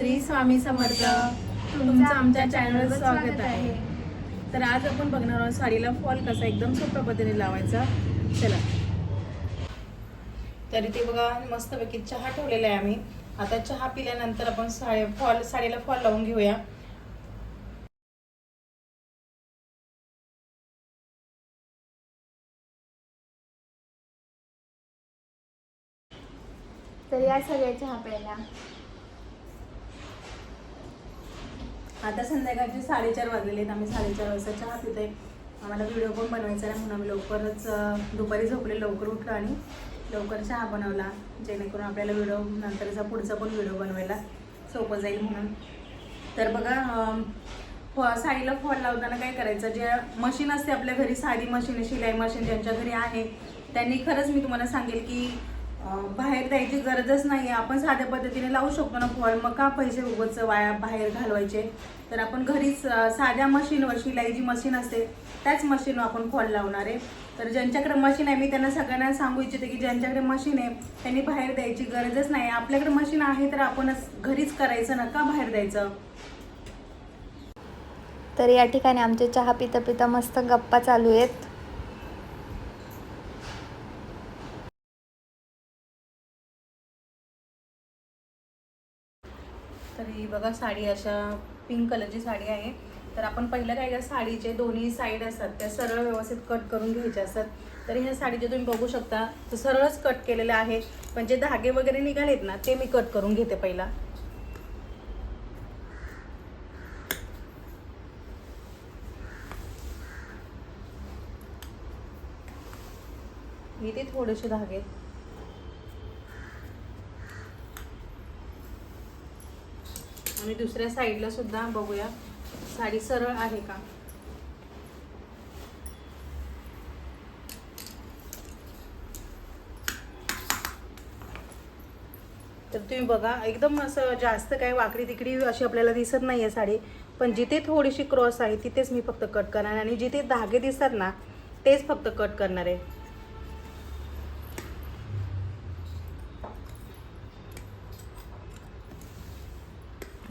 श्री स्वामी समर्थ. तुमचं आमच्या चॅनलवर स्वागत आहे. तर आज आपण बघणार आहोत साडीला फॉल कसा एकदम सोप्या पद्धतीने लावायचा. चला. तर इथे बघा मस्तपैकी चहा ठेवलेला आहे आम्ही. आता चहा पिल्यानंतर आपण साडी फॉल साडीला फॉल लावून घेऊया. तर या सगळ्या चहा प्यायला. आता संध्याकाळचे साडेचार वाजलेले आहेत. आम्ही साडेचार वाजता चहा पितोय. आम्हाला व्हिडिओ पण बनवायचा आहे म्हणून आम्ही लवकरच दुपारी झोपले लवकर उठलो आणि लवकर चहा बनवला जेणेकरून आपल्याला व्हिडिओ नंतरचा पुढचा पण व्हिडिओ बनवायला सोपं जाईल म्हणून. तर बघा फॉ फ- साडीला फॉल लावताना काय करायचं? जे मशीन असते आपल्या घरी साडी मशीन शिलाई मशीन ज्यांच्या घरी आहे त्यांनी खरंच मी तुम्हाला सांगेल की बाहेर द्यायची गरजच नाही आपण साध्या पद्धतीने लावू शकतो ना फॉल मग का पैसे उगच वाया बाहेर घालवायचे? तर आपण घरीच साध्या मशीनवर शिलाई जी मशीन असते त्याच मशीनवर आपण फॉल लावणार आहे. तर ज्यांच्याकडे मशीन आहे मी त्यांना सगळ्यांना सांगू इच्छिते की ज्यांच्याकडे मशीन आहे त्यांनी बाहेर द्यायची गरजच नाही. आपल्याकडे मशीन आहे तर आपणच घरीच करायचं ना? का बाहेर द्यायचं? तर या ठिकाणी आमचे चहा पिता पिता मस्त गप्पा चालू आहेत. ही बघा साडी अशा पिंक कलरची साडी आहे. तर आपण पहिलं काय का साडीचे दोन्ही साईड असतात त्या सरळ व्यवस्थित कट करून घ्यायच्या असतात. तर ह्या साडीचे तुम्ही बघू शकता तर सरळच कट केलेलं आहे. पण जे धागे वगैरे निघालेत ना ते मी कट करून घेते पहिला. इथे थोडेसे धागे. मी दुसऱ्या साईडला सुद्धा बघूया. साडी सरळ आहे का? तर तुम्ही बघा एकदम असं जास्त काय वाकडी तिकडी अशी आपल्याला दिसत नाही आहे साडी. पण जिथे थोडीशी क्रॉस आहे तिथेच मी फक्त कट करणार. आणि जिथे धागे दिसतात ना तेच फक्त कट करणार आहे.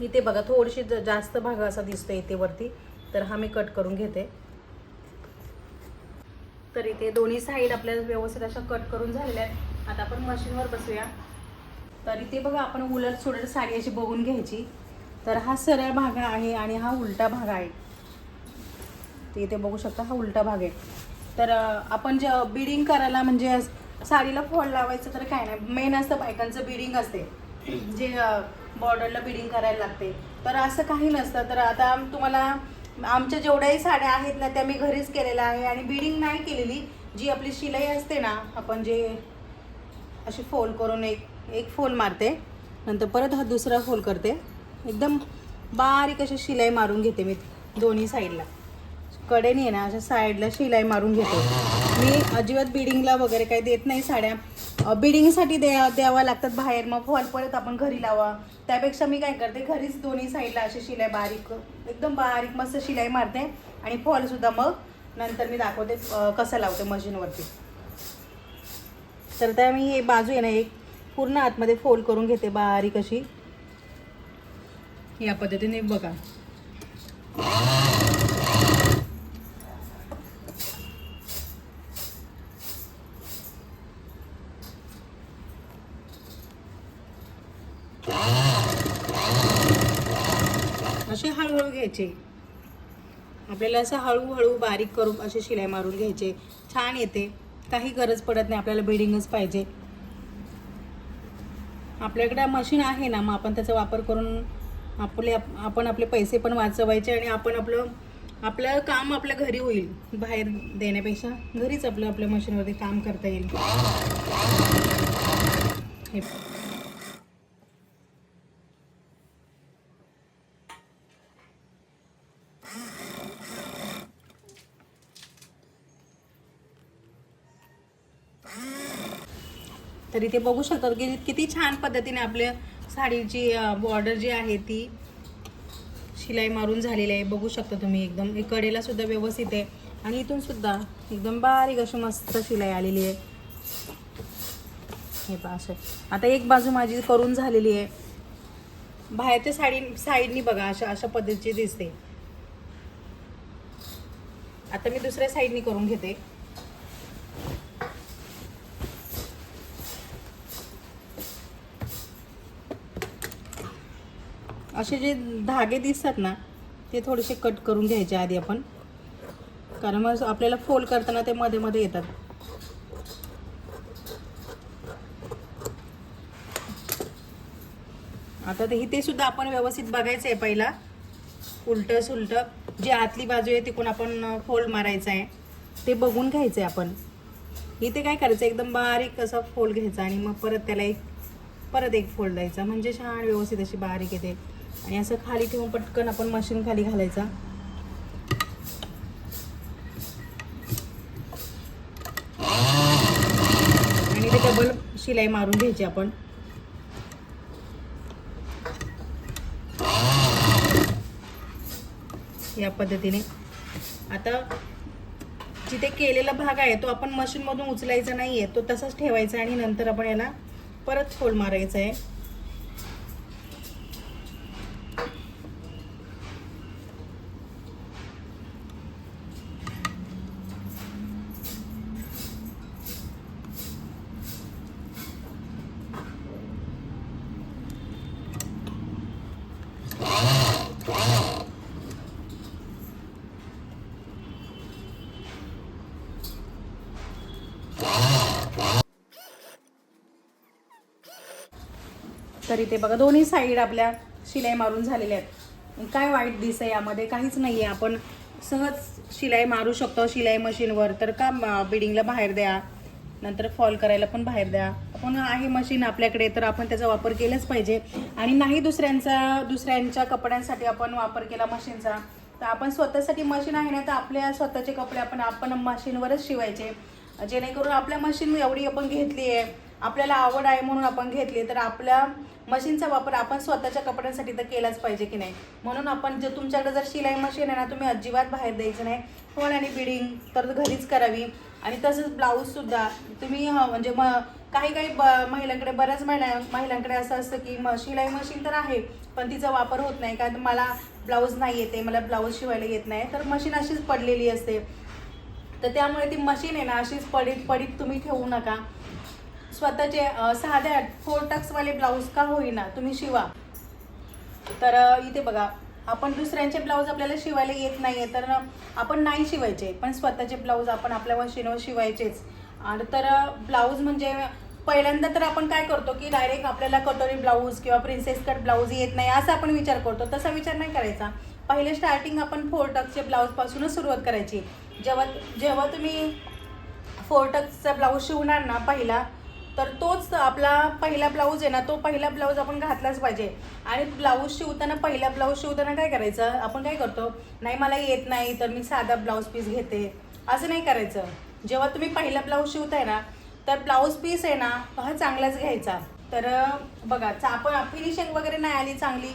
इथे बघा थोडीशी ज- जास्त भाग असा दिसतो इथे वरती तर हा मी कट करून घेते. तर इथे दोन्ही साईड आपल्याला व्यवस्थित अशा कट करून झालेल्या आहेत. आता आपण मशीनवर बसूया. तर इथे बघा आपण उलट सुलट साडी अशी बघून घ्यायची. तर हा सरळ भाग आहे आणि हा उलटा भाग आहे. ते इथे बघू शकता हा उलटा भाग आहे. तर आपण जे बिडिंग करायला म्हणजे साडीला फोड लावायचं तर काय नाही. मेन असतं बायकांचं बिडिंग असते. जे बॉर्डरला बिडिंग करायला लागते. तर असं काही नसतं. तर आता तुम्हाला आमच्या जेवढ्याही साड्या आहेत ना त्या मी घरीच केलेल्या आहे आणि बिडिंग नाही केलेली. जी आपली शिलाई असते ना आपण जे अशी फोल्ड करून एक एक फोल मारते. नंतर परत हा दुसरा फोल करते. एकदम बारीक अशी शिलाई मारून घेते मी दोन्ही साईडला. कडेने आहे ना अशा साईडला शिलाई मारून घेते. मी अजिबात बिडिंगला वगैरे काही देत नाही साड्या. बिडिंगसाठी द्या द्यावा लागतात बाहेर. मग फॉल परत आपण घरी लावा. त्यापेक्षा मी काय करते घरीच दोन्ही साईडला अशी शिलाई बारीक एकदम बारीक मस्त शिलाई मारते आणि फॉलसुद्धा मग नंतर मी दाखवते कसं लावते मशीनवरती. तर त्या मी हे बाजू आहे ना एक पूर्ण आतमध्ये फोल्ड करून घेते बारीक अशी. या पद्धतीने बघा. असे हळूहळू घ्यायचे. आपल्याला असं हळूहळू बारीक करून असे शिलाई मारून घ्यायचे. छान येते. काही गरज पडत नाही. आपल्याला बिल्डिंगच पाहिजे. आपल्याकडे मशीन आहे ना मग आपण त्याचा वापर करून आपले आपण आपले पैसे पण वाचवायचे आणि आपण आपलं आपलं काम आपल्या घरी होईल. बाहेर देण्यापेक्षा घरीच आपलं आपल्या मशीनवरती काम करता येईल. हे तर इथे बघू शकतात की किती छान पद्धतीने आपल्या साडीची बॉर्डर जी आहे ती शिलाई मारून झालेली आहे. बघू शकता तुम्ही एकदम. हे कडेला सुद्धा व्यवस्थित आहे. आणि इथून सुद्धा एकदम बारीक अशी मस्त शिलाई आलेली आहे. हे पहा असं. आता एक बाजू माझी करून झालेली आहे. बाहेरच्या साडी साईडनी बघा अशा अशा पद्धतीची दिसते. आता मी दुसऱ्या साईडनी करून घेते. असे जे धागे दिसतात ना ते थोडेसे कट करून घ्यायचे आधी आपण. कारण मग आपल्याला फोल्ड करताना ते मध्ये मध्ये येतात. आता ते इथे सुद्धा आपण व्यवस्थित बघायचं आहे पहिला. उलट सुलट. जी आतली बाजू आहे तिकडून आपण फोल्ड मारायचा आहे. ते बघून घ्यायचं आहे आपण. इथे काय करायचं एकदम बारीक असा फोल्ड घ्यायचा आणि मग परत त्याला एक परत एक फोल्ड द्यायचा. म्हणजे छान व्यवस्थित अशी बारीक येते. आणि असं खाली ठेवून पटकन आपण मशीन खाली घालायचा. आणि ते डबल शिलाई मारून घ्यायची आपण. या पद्धतीने. आता जिथे केलेला भाग आहे तो आपण मशीनमधून उचलायचा नाही आहे तो तसाच ठेवायचा आणि नंतर आपण याला परत फोल्ड मारायचा आहे. तर इथे बघा दोन्ही साईड आपल्या शिलाई मारून झालेल्या आहेत. काय वाईट दिसतं यामध्ये? काहीच नाही आहे आपण सहज शिलाई मारू शकतो शिलाई मशीनवर तर का बिडिंगला बाहेर द्या. नंतर फॉल करायला पण बाहेर द्या. आपण आहे मशीन आपल्याकडे तर आपण त्याचा वापर केलाच पाहिजे. आणि नाही दुसऱ्यांचा दुसऱ्यांच्या कपड्यांसाठी आपण वापर केला मशीनचा तर आपण स्वतःसाठी मशीन आहे ना तर आपल्या स्वतःचे कपडे आपण आपण मशीनवरच शिवायचे. जेणेकरून आपल्या मशीन एवढी आपण घेतली आहे आपल्याला आवड आहे म्हणून आपण घेतली तर आपल्या मशीनचा वापर आपण स्वतःच्या कपड्यांसाठी तर केलाच पाहिजे की नाही. म्हणून आपण जर तुमच्याकडे जर शिलाई मशीन आहे ना तुम्ही अजिबात बाहेर द्यायचं नाही. फॉल आणि बिडिंग तर घरीच करावी. आणि तसंच ब्लाऊजसुद्धा तुम्ही हं, म्हणजे म काही काही ब महिलांकडे बऱ्याच महिला महिलांकडे असं असतं की म शिलाई मशीन तर आहे पण तिचा वापर होत नाही. कारण मला ब्लाऊज नाही येते मला ब्लाऊज शिवायला येत नाही. तर मशीन अशीच पडलेली असते. तर त्यामुळे ती मशीन आहे ना अशीच पडीत पडीत तुम्ही ठेवू नका. स्वतःचे अ, साध्या फोर टक्सवाले ब्लाऊज का होईना तुम्ही शिवा. तर इथे बघा आपण दुसऱ्यांचे ब्लाऊज आपल्याला शिवायला येत नाही आहे तर आपण नाही शिवायचे पण स्वतःचे ब्लाऊज आपण आपल्या मशीनवर शिवायचेच. आणि तर ब्लाऊज म्हणजे पहिल्यांदा तर आपण काय करतो की डायरेक्ट आपल्याला कटोरी ब्लाऊज किंवा प्रिन्सेस कट ब्लाऊज येत नाही असा आपण विचार करतो. तसा विचार नाही करायचा. पहिले स्टार्टिंग आपण फोर टक्सच्या ब्लाऊजपासूनच सुरुवात करायची. जेव्हा जेव्हा तुम्ही फोर टक्सचा ब्लाऊज शिवणार ना पहिला तर तोच आपला पहिला ब्लाऊज आहे ना तो पहिला ब्लाऊज आपण घातलाच पाहिजे. आणि ब्लाऊज शिवताना पहिला ब्लाऊज शिवताना काय करायचं? आपण काय करतो? नाही मला येत नाही तर मी साधा ब्लाऊज पीस घेते. असं नाही करायचं. जेव्हा तुम्ही पहिला ब्लाऊज शिवताय ना तर ब्लाऊज पीस आहे ना हा चांगलाच घ्यायचा. तर बघा चा- आपण फिनिशिंग वगैरे नाही आली चांगली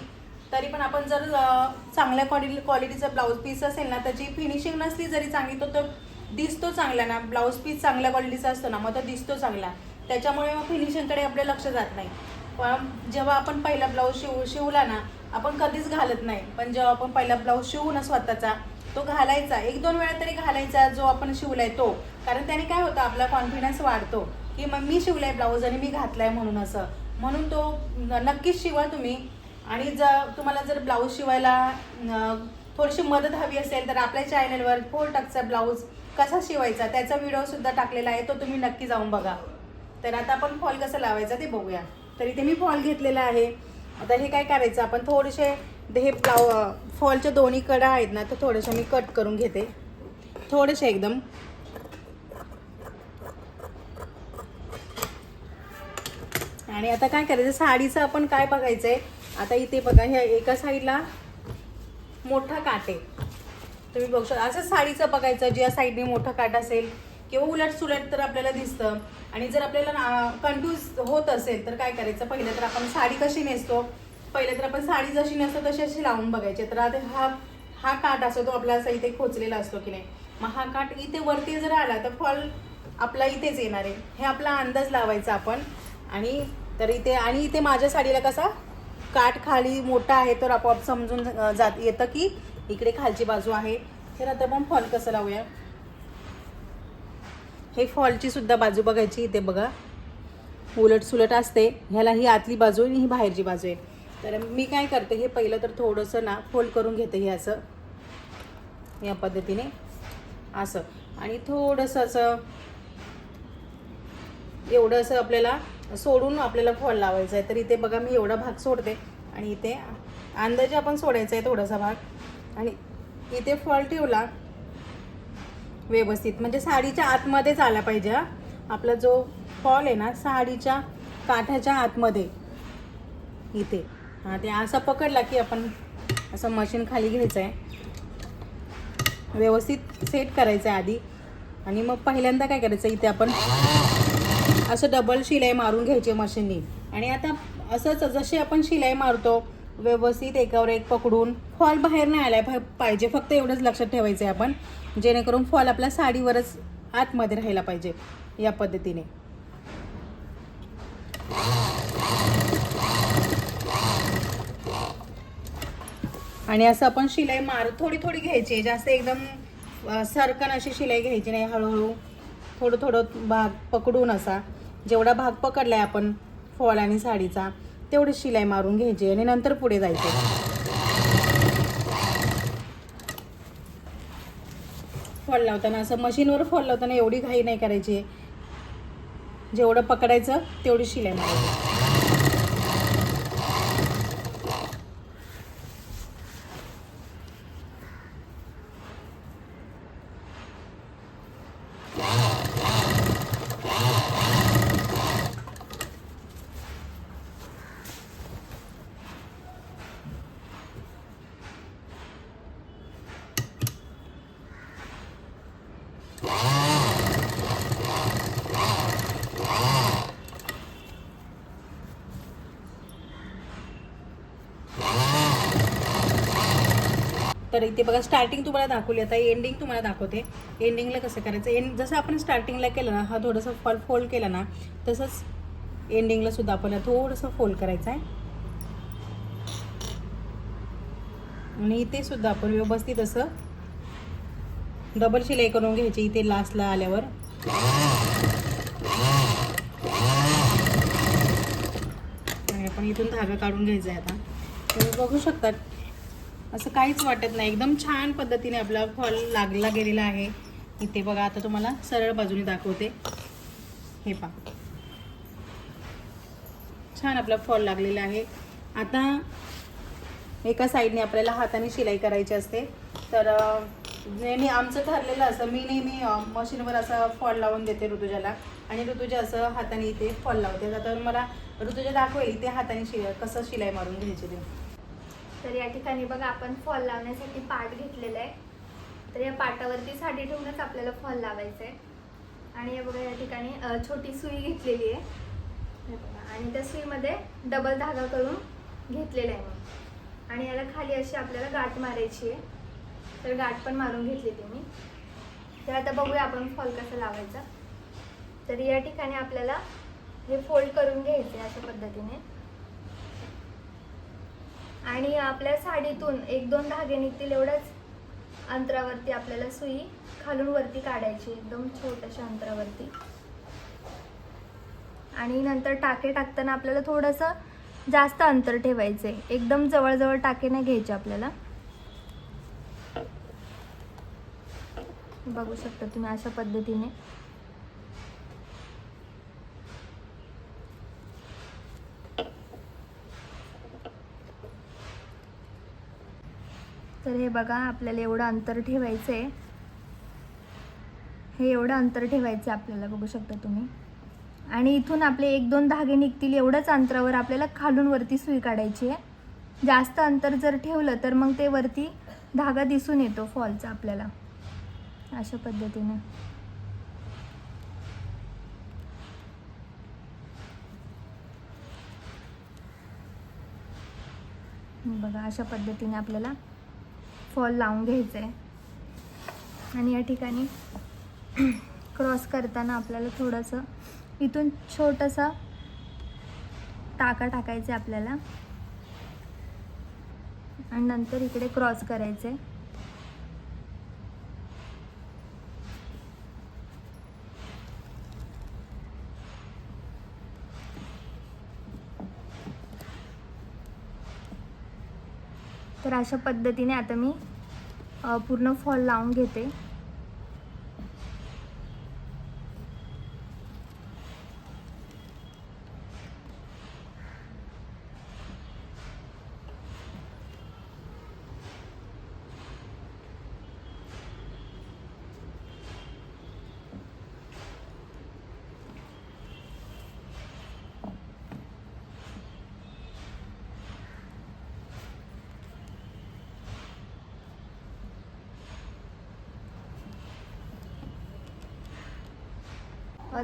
तरी पण आपण जर चांगल्या क्वालिटी क्वालिटीचा ब्लाऊज पीस असेल ना त्याची फिनिशिंग नसली जरी चांगली तो तो दिसतो चांगला ना. ब्लाऊज पीस चांगल्या क्वालिटीचा असतो ना मग तो दिसतो चांगला. त्याच्यामुळे मग फिनिशिंगकडे आपलं लक्ष जात नाही. पण जेव्हा आपण पहिला ब्लाऊज शिव शिवला ना आपण कधीच घालत नाही. पण जेव्हा आपण पहिला ब्लाऊज शिवू ना स्वतःचा तो घालायचा. एक दोन वेळा तरी घालायचा जो आपण शिवलाय तो. कारण त्याने काय होतं आपला कॉन्फिडन्स वाढतो. की मग मी शिवलाय ब्लाऊज आणि मी घातलाय म्हणून असं. म्हणून तो नक्कीच शिवा तुम्ही. आणि जर तुम्हाला जर ब्लाऊज शिवायला थोडीशी मदत हवी असेल तर आपल्या चॅनलवर फोर टक्चा ब्लाऊज कसा शिवायचा त्याचा व्हिडिओसुद्धा टाकलेला आहे तो तुम्ही नक्की जाऊन बघा. तर आता आपण फॉल कसं लावायचा ते बघूया. तर इथे मी फॉल घेतलेला आहे. आता हे काय करायचं आपण थोडेसे हे ब्लाउ फॉलच्या दोन्ही कडा आहेत ना तर थोडेसे मी कट करून घेते. थोडेसे एकदम. आणि आता काय करायचं साडीचं आपण काय बघायचं आहे आता इथे बघा ह्या एका साईडला मोठा काट. आहे तुम्ही बघू शकता असं साडीचं बघायचं ज्या साईडने मोठा काट असेल. किंवा उलट सुलट तर आपल्याला दिसतं. आणि जर आपल्याला कन्फ्यूज होत असेल तर काय करायचं? पहिलं तर आपण साडी कशी नेसतो? पहिलं तर आपण साडी जशी नेसतो तशी अशी लावून बघायची. तर आता हा हा काट असतो तो आपला असा इथे खोचलेला असतो की नाही. मग हा काट इथे वरती जर आला तर फॉल आपला इथेच येणार आहे. हे आपला अंदाज लावायचा आपण. आणि तर इथे आणि इथे माझ्या साडीला कसा? काठ खाली मोठा आहे तर आपोआप समजून जात येतं की इकडे खालची बाजू आहे. तर आता आपण फॉल कसं लावूया? हे फॉलची सुद्धा बाजू बघायची इथे बघा. उलट सुलट असते. ह्याला ही आतली बाजू आहे आणि ही बाहेरची बाजू आहे. तर मी काय करते हे पहिलं तर थोडंसं ना फोल्ड करून घेते हे असं. या पद्धतीने. असं. आणि थोडंसं असं एवढं असं आपल्याला सोडून आपल्याला फॉल लावायचा आहे. तर इथे बघा मी एवढा भाग सोडते. आणि इथे अंदाजे आपण सोडायचा आहे थोडासा भाग. आणि इथे फॉल ठेवला व्यवस्थित. म्हणजे साडीच्या आतमध्येच आला पाहिजे हा. आपला जो फॉल आहे ना साडीच्या काठाच्या आतमध्ये. इथे. हां ते असा पकडला की आपण असं मशीन खाली घ्यायचं आहे व्यवस्थित सेट करायचं आहे आधी. आणि मग पहिल्यांदा काय करायचं इथे आपण असं डबल शिलाई मारून घ्यायची मशीननी आणि आता असंच जशी आपण शिलाई मारतो व्यवस्थित एकावर एक पकडून फॉल बाहेर नाही आलाय पाहिजे फक्त एवढंच लक्षात ठेवायचं आहे आपण. जेणेकरून फॉल आपल्या साडीवरच आतमध्ये राहायला पाहिजे या पद्धतीने. आणि असं आपण शिलाई मार थोडी थोडी घ्यायची आहे जास्त एकदम सरकन अशी शिलाई घ्यायची नाही हळूहळू थोडं थोडं भाग पकडून असा. जेवढा भाग पकडलाय आपण फॉल आणि साडीचा तेवढी शिलाई मारून घ्यायची आणि नंतर पुढे जायचे. फॉल लावताना असं मशीनवर फॉल लावताना एवढी घाई नाही करायची. जेवढं पकडायचं तेवढी शिलाई मारायची. तर इथे बघा स्टार्टिंग तुम्हाला दाखवली आता एंडिंग तुम्हाला दाखवते. एंडिंगला कसं करायचं? एंड जसं आपण स्टार्टिंगला केलं ना हा थोडंसं फॉल फोल्ड केला ना तसंच एंडिंगला सुद्धा आपल्याला थोडंसं फोल्ड करायचं आहे. आणि इथे सुद्धा आपण व्यवस्थित असं डबल शिलाई करून घ्यायची इथे लास्टला आल्यावर. आणि आपण इथून धागा काढून घ्यायचा आहे आता. तुम्ही बघू शकतात असं काहीच वाटत नाही. एकदम छान पद्धतीने आपला फॉल लागला गेलेला आहे. इथे बघा आता तुम्हाला सरळ बाजूने दाखवते. हे पा छान आपला फॉल लागलेला आहे. आता एका साईडने आपल्याला हाताने शिलाई करायची असते. तर नेहमी आमचं ठरलेलं असं मी नेहमी मशीनवर असं फॉल लावून देते ऋतुजाला. आणि ऋतुजा असं हाताने इथे फॉल लावते. आता मला ऋतुजा दाखवेल इथे हाताने शि कसं शिलाई मारून घ्यायची ते. तर या ठिकाणी बघा आपण फॉल लावण्यासाठी पाट घेतलेला आहे. तर या पाटावरती साडी ठेवूनच आपल्याला फॉल लावायचं आहे आणि हे बघा या ठिकाणी छोटी सुई घेतलेली आहे. बघा आणि त्या सुईमध्ये डबल धागा करून घेतलेला आहे मी आणि याला खाली अशी आपल्याला गाठ मारायची आहे. तर गाठ पण मारून घेतलेली मी. तर आता बघूया आपण फॉल कसा लावायचा. तर या ठिकाणी आपल्याला हे फोल्ड करून घ्यायचे अशा पद्धतीने. आणि आपल्या साडीतून एक दोन धागे निघतील एवढ्याच अंतरावरती आपल्याला सुई खालून वरती काढायची एकदम छोट्याशा अंतरावरती. आणि नंतर टाके टाकताना आपल्याला थोडंसं जास्त अंतर ठेवायचं आहे एकदम जवळजवळ टाके नाही घ्यायचे आपल्याला. बघू शकता तुम्ही अशा पद्धतीने. तर हे बघा आपल्याला एवढं अंतर ठेवायचं आहे हे एवढं अंतर ठेवायचं आहे आपल्याला बघू शकता तुम्ही. आणि इथून आपले एक दोन धागे निघतील एवढंच अंतरावर आपल्याला खालून वरती सुई काढायची आहे. जास्त अंतर जर ठेवलं तर मग ते वरती धागा दिसून येतो फॉलचा आपल्याला. अशा पद्धतीने. बघा अशा पद्धतीने आपल्याला फॉल लावून घ्यायचं आहे आणि या ठिकाणी क्रॉस करताना आपल्याला थोडंसं इथून छोटंसं टाका टाकायचं आहे आपल्याला. आणि नंतर इकडे क्रॉस करायचं आहे तर अशा पद्धतीने आता मी पूर्ण फॉल लावून घेते.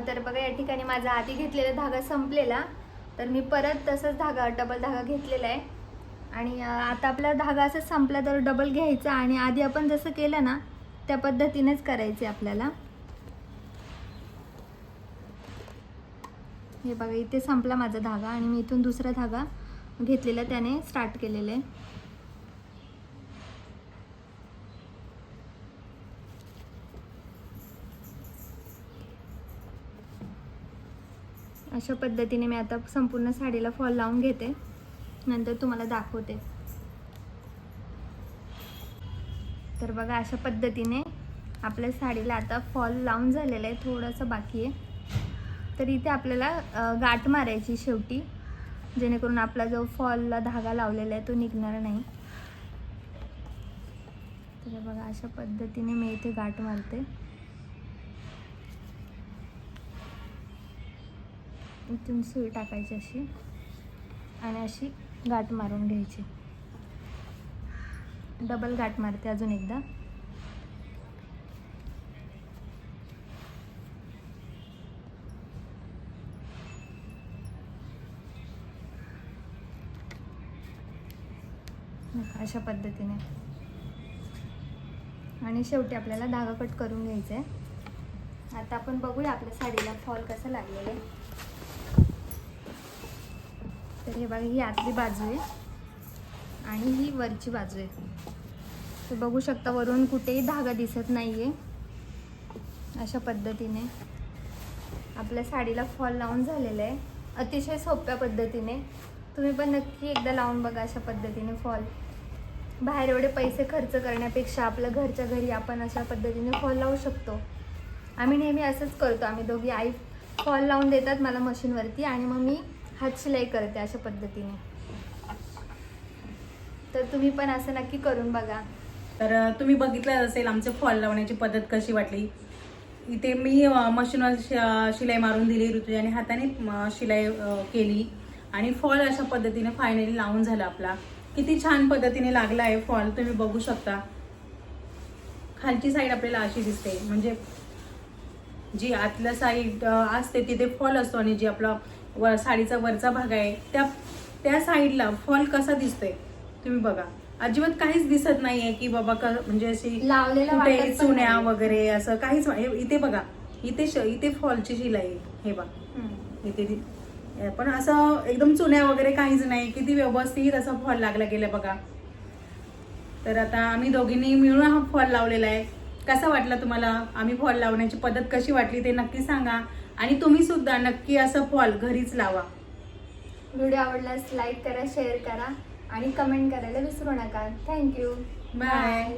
तर बघा या ठिकाणी माझा आधी घेतलेला धागा संपलेला. तर मी परत तसंच धागा डबल धागा घेतलेला आहे. आणि आता आपला धागा असं संपला तर डबल घ्यायचा आणि आधी आपण जसं केलं ना त्या पद्धतीनेच करायचे आपल्याला. हे बघा इथे संपला माझा धागा आणि मी इथून दुसरा धागा घेतलेला त्याने स्टार्ट केलेलं आहे. अशा पद्धतीने मी आता संपूर्ण साडीला फॉल लावून घेते. नंतर तुम्हाला दाखवते. तर बघा अशा पद्धतीने आपल्या साडीला आता फॉल लावून झालेला आहे थोडंसं बाकी आहे. तर इथे आपल्याला गाठ मारायची शेवटी जेणेकरून आपला जो फॉलला धागा लावलेला आहे तो निघणार नाही. तर बघा अशा पद्धतीने मी इथे गाठ मारते. इथून सुई टाकायची अशी आणि अशी गाठ मारून घ्यायची. डबल गाठ मारते अजून एकदा. अशा पद्धतीने. आणि शेवटी आपल्याला धागा कट करून घ्यायचा आहे. आता आपण बघूया आपल्या साडीला फॉल कसं लागलेलं आहे तर हे बघा ही आतली बाजू आहे. आणि ही वरची बाजू आहे. तर बघू शकता वरून कुठेही धागा दिसत नाही आहे अशा पद्धतीने. आपल्या साडीला फॉल लावून झालेलं आहे. अतिशय सोप्या पद्धतीने. तुम्ही पण नक्की एकदा लावून बघा अशा पद्धतीने फॉल. बाहेर एवढे पैसे खर्च करण्यापेक्षा आपल्या घरच्या घरी आपण अशा पद्धतीने फॉल लावू शकतो. आम्ही नेहमी असंच करतो. आम्ही दोघी आई फॉल लावून देतात मला मशीनवरती आणि मग मी हात शिलाई करते अशा पद्धतीने. तर तुम्ही पण असं नक्की करून बघा. तर तुम्ही बघितलं असेल आमचं फॉल लावण्याची पद्धत कशी वाटली. इथे मी मशीनवर श- शिलाई मारून दिली ऋतुजाने हाताने म, शिलाई अ, केली. आणि फॉल अशा पद्धतीने फायनली लावून झाला आपला. किती छान पद्धतीने लागला आहे फॉल तुम्ही बघू शकता. खालची साईड आपल्याला अशी दिसते. म्हणजे जी आतल्या साईड असते तिथे फॉल असतो आणि जी आपला वर साडीचा वरचा भाग आहे. त्या त्या साईडला फॉल कसा दिसतोय तुम्ही बघा. अजिबात काहीच दिसत नाहीये की बाबा क- म्हणजे अशी कुठे चुन्या. वगैरे असं काहीच इथे बघा. इथे इथे फॉलची शिलाई. हे बघा. इथे पण असं एकदम चुन्या वगैरे काहीच नाही. किती व्यवस्थित असा फॉल लागला गेला बघा. तर आता आम्ही दोघींनी मिळून हा फॉल लावलेला आहे. कसा वाटला तुम्हाला? आम्ही फॉल लावण्याची पद्धत कशी वाटली ते नक्की सांगा. आणि तुम्ही सुद्धा नक्की असं फॉल घरीच लावा. व्हिडिओ आवडल्यास लाईक करा शेअर करा आणि कमेंट करायला विसरू नका. Thank you Bye.